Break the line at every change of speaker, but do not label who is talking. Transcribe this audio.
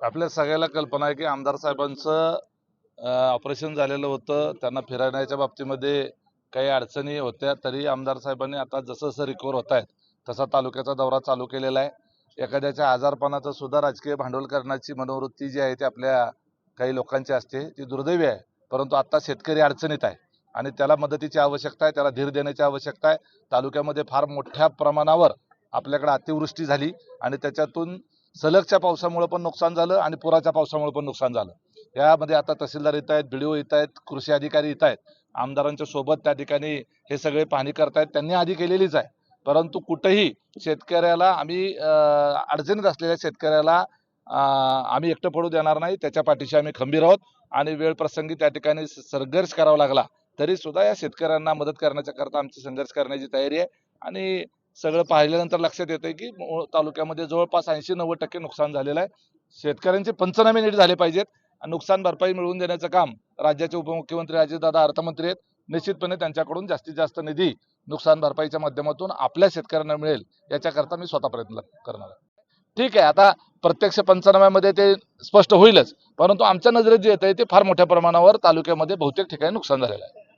आपल्या सगळ्याला कल्पना आहे की आमदार साहेबांचं ऑपरेशन झालेलं होतं. त्यांना फिरण्याच्या बाबतीमध्ये काही अडचणी होत्या. तरी आमदार साहेबांनी आता जसं जसं रिकवर होत आहेत तसा तालुक्याचा दौरा चालू केलेला आहे. एखाद्याच्या आजारपणाचं सुद्धा राजकीय भांडवल करण्याची मनोवृत्ती जी आहे ती आपल्या काही लोकांची असते ती दुर्दैवी आहे. परंतु आता शेतकरी अडचणीत आहे आणि त्याला मदतीची आवश्यकता आहे त्याला धीर देण्याची आवश्यकता आहे. तालुक्यामध्ये फार मोठ्या प्रमाणावर आपल्याकडे अतिवृष्टी झाली आणि त्याच्यातून सलगच्या पावसामुळे पण नुकसान झालं आणि पुराच्या पावसामुळे पण नुकसान झालं. यामध्ये आता तहसीलदार येत आहेत बी येत आहेत कृषी अधिकारी येत आहेत. आमदारांच्या सोबत त्या ठिकाणी हे सगळे पाहणी करतायत. त्यांनी आधी केलेलीच आहे. परंतु कुठेही शेतकऱ्याला आम्ही अडचणीत असलेल्या शेतकऱ्याला आम्ही एकटं पडू देणार नाही. त्याच्या पाठीशी आम्ही खंबीर आहोत आणि वेळ प्रसंगी त्या ठिकाणी संघर्ष करावा लागला. तरी सुद्धा या शेतकऱ्यांना मदत करण्याच्या करता आमची संघर्ष करण्याची तयारी आहे. आणि सगळं पाहिल्यानंतर लक्षात येतं की तालुक्यामध्ये जवळपास ऐंशी नव्वद टक्के नुकसान झालेलं आहे. शेतकऱ्यांचे पंचनामे नीट झाले पाहिजेत आणि नुकसान भरपाई मिळवून देण्याचं काम राज्याचे उपमुख्यमंत्री अजितदादा अर्थमंत्री आहेत. निश्चितपणे त्यांच्याकडून जास्तीत जास्त निधी नुकसान भरपाईच्या माध्यमातून आपल्या शेतकऱ्यांना मिळेल याच्याकरता मी स्वतः प्रयत्न करणार आहे. ठीक आहे आता प्रत्यक्ष पंचनाम्यामध्ये ते स्पष्ट होईलच परंतु आमच्या नजरेत जे येत आहे ते फार मोठ्या प्रमाणावर तालुक्यामध्ये बहुतेक ठिकाणी नुकसान झालेलं आहे.